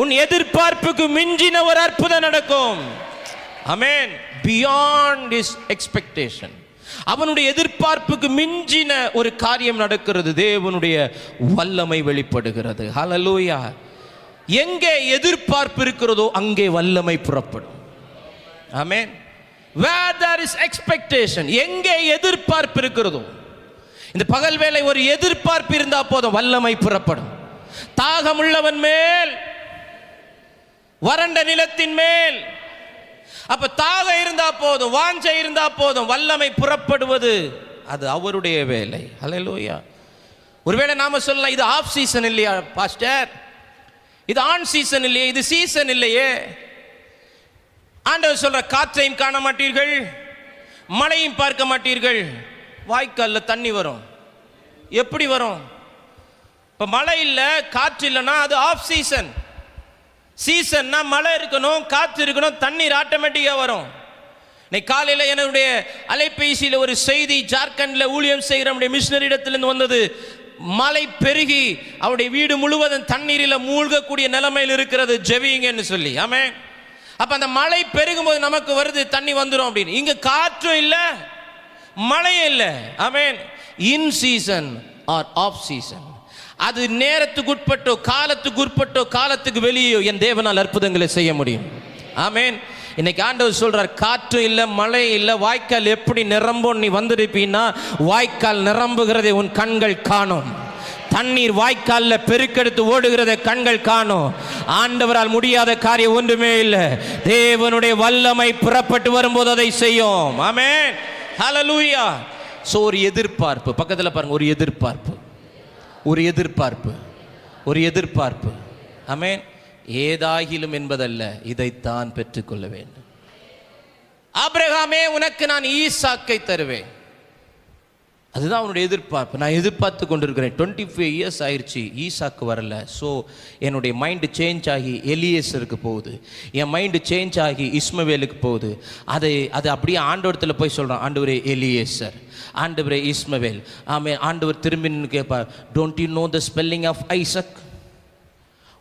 உன் எதிர்பார்ப்புக்கு மிஞ்சின ஒரு அற்புதம் நடக்கும். அமேன் பியாண்ட் இஸ் எக்ஸ்பெக்டேஷன் அவனுடைய எதிர்பார்ப்புக்கு மிஞ்சின ஒரு காரியம் நடக்கிறது. தேவனுடைய வல்லமை வெளிப்படுகிறது. ஹலலூயா எங்கே எதிர்பார்ப்பு இருக்கிறதோ அங்கே வல்லமை புறப்படும். ஆமேன் where there is எங்கே எதிர்பார்ப்பு இருக்கிறதோ இந்த பகல் வேலை ஒரு எதிர்பார்ப்பு இருந்தா போதும் வல்லமை புறப்படும். தாகமுள்ளவன் மேல் வறண்ட நிலத்தின் மேல். அப்ப தாக இருந்தா போதும் வாஞ்சை இருந்தா போதும் வல்லமை புறப்படுவது அது அவருடைய வேலை. அலையலூயா ஒருவேளை நாம சொல்லலாம் இது ஆஃப் சீசன் இல்லையா பாஸ்டர் இது ஆன் சீசன் இல்லையே இது சீசன் இல்லையே. ஆண்டவர் சொல்ற காற்றையும் காண மாட்டீர்கள் மழையும் பார்க்க மாட்டீர்கள். வாய்க்கால்ல தண்ணி வரும். எப்படி வரும்? இப்ப மழை இல்லை காற்று இல்லைன்னா அது ஆஃப் சீசன் சீசன்னா மழை இருக்கணும் காற்று இருக்கணும் தண்ணீர் ஆட்டோமேட்டிக்காக வரும். இன்னைக்கு காலையில் என்னுடைய அலைபேசியில் ஒரு செய்தி ஜார்க்கண்டில் ஊழியம் செய்கிற நம்முடைய மிஷினரிடத்திலிருந்து வந்தது. மழை பெருகி அவருடைய வீடு முழுவதும் தண்ணீரில் மூழ்கக்கூடிய நிலைமையில் இருக்கிறது. ஜெவிங்கன்னு சொல்லி. ஆமே அப்போ அந்த மழை பெருகும் போது நமக்கு வருது தண்ணி வந்துடும் அப்படின்னு. இங்கே காற்றும் இல்லை மழையும் இல்லை. ஆமேன். In season or off season. அது நேரத்துக்கு உட்பட்டோ காலத்துக்கு உட்பட்டோ காலத்துக்கு வெளியோ என் தேவனால் அற்புதங்களை செய்ய முடியும். ஆமேன். இன்னைக்கு ஆண்டவர் சொல்றார் காற்று இல்லை மழை இல்லை வாய்க்கால் எப்படி நிரம்பும் நீ வந்திருப்பீன்னா வாய்க்கால் நிரம்புகிறதை உன் கண்கள் காணும். தண்ணீர் வாய்க்காலில் பெருக்கெடுத்து ஓடுகிறத கண்கள் காணும். ஆண்டவரால் முடியாத காரியம் ஒன்றுமே இல்லை. தேவனுடைய வல்லமை புறப்பட்டு வரும்போது அதை செய்யும். ஆமென். ஹலலூயா ஸோ ஒரு எதிர்பார்ப்பு. பக்கத்தில் பாருங்க ஒரு எதிர்பார்ப்பு. ஒரு எதிர்பார்ப்பு ஒரு எதிர்பார்ப்பு. அமே ஏதாகிலும் என்பதல்ல இதைத்தான் பெற்றுக்கொள்ள வேண்டும். ஆபிரகாமே உனக்கு நான் ஈசாக்கை தருவேன். அதுதான் அவனுடைய எதிர்பார்ப்பு. நான் எதிர்பார்த்து கொண்டிருக்கிறேன். டுவெண்ட்டி ஃபைவ் இயர்ஸ் ஆயிடுச்சு ஈசாக்கு வரல. ஸோ என்னுடைய மைண்டு சேஞ்ச் ஆகி எலியஸருக்கு போகுது. என் மைண்டு சேஞ்ச் ஆகி இஸ்மவேலுக்கு போகுது. அதை அது அப்படியே ஆண்டவரத்தில் போய் சொல்கிறான் ஆண்டவரே எலியேசர். ஆண்டவரே இஸ்மவேல். ஆமே ஆண்டவர் திரும்பி கேட்பார் don't you know the spelling of Isaac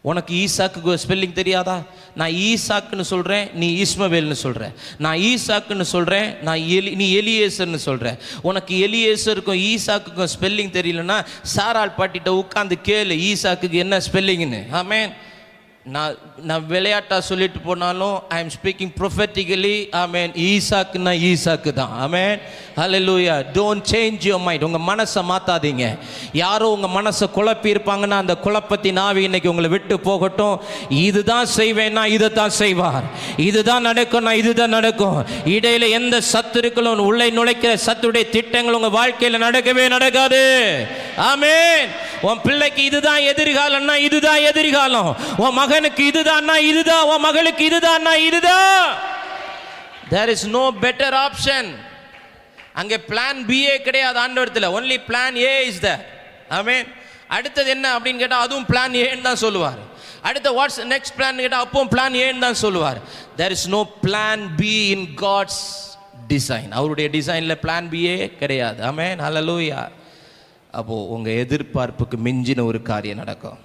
உனக்கு ஈசாக்கு ஸ்பெல்லிங் தெரியாதா? நான் ஈசாக்குன்னு சொல்கிறேன் நீ இஸ்மவேல்னு சொல்கிற நான் ஈசாக்குன்னு சொல்கிறேன் நான் எலி நீ எலியேசர்னு சொல்கிற உனக்கு எலியேசருக்கும் ஈசாக்குக்கும் ஸ்பெல்லிங் தெரியலன்னா சாரால் பாட்டிகிட்ட உட்காந்து கேளு ஈசாக்குக்கு என்ன ஸ்பெல்லிங்னு ஆமேன் நான் நான் விளையாட்டாக சொல்லிட்டு போனாலும் ஐ எம் ஸ்பீக்கிங் ப்ரொஃபட்டிக்கலி ஆமேன் ஈசாக்குன்னா ஈசாக்கு தான் ஆமேன் லூயா டோன்ட் சேஞ்ச் யுவர் மைண்ட் உங்கள் மனசை மாற்றாதீங்க யாரோ உங்கள் மனசை குழப்பி இருப்பாங்கன்னா அந்த குழப்பத்தின் ஆவி இன்னைக்கு உங்களை விட்டு போகட்டும். இதுதான் செய்வேன்னா இதை தான் செய்வார். இதுதான் நடக்கும்னா இதுதான் நடக்கும். இடையில் எந்த சத்துருக்களும் உள்ளே நுழைக்கிற சத்துடைய திட்டங்கள் உங்கள் வாழ்க்கையில் நடக்கவே நடக்காது. ஆமேன். உன் பிள்ளைக்கு இதுதான் எதிர்காலம்னா இதுதான் எதிர்காலம். உன் மகனுக்கு இதுதான்னா இதுதான். உன் மகளுக்கு இதுதான்னா இதுதான். There is no better option அங்கே பிளான் பிஏ கிடையாது ஆண்டவரத்தில் only plan A is the ஆமேன். அடுத்தது என்ன அப்படின்னு கேட்டால் அதுவும் பிளான் ஏன்னு தான் சொல்லுவார். அடுத்த வாட்ஸ் நெக்ஸ்ட் பிளான் கேட்டால் அப்பவும் பிளான் ஏன்னு தான் சொல்லுவார். There is no plan B in God's design அவருடைய டிசைனில் பிளான் பிஏ கிடையாது. ஆமேன். ஹalleluya அப்போது உங்கள் எதிர்பார்ப்புக்கு மிஞ்சின ஒரு காரியம் நடக்கும்.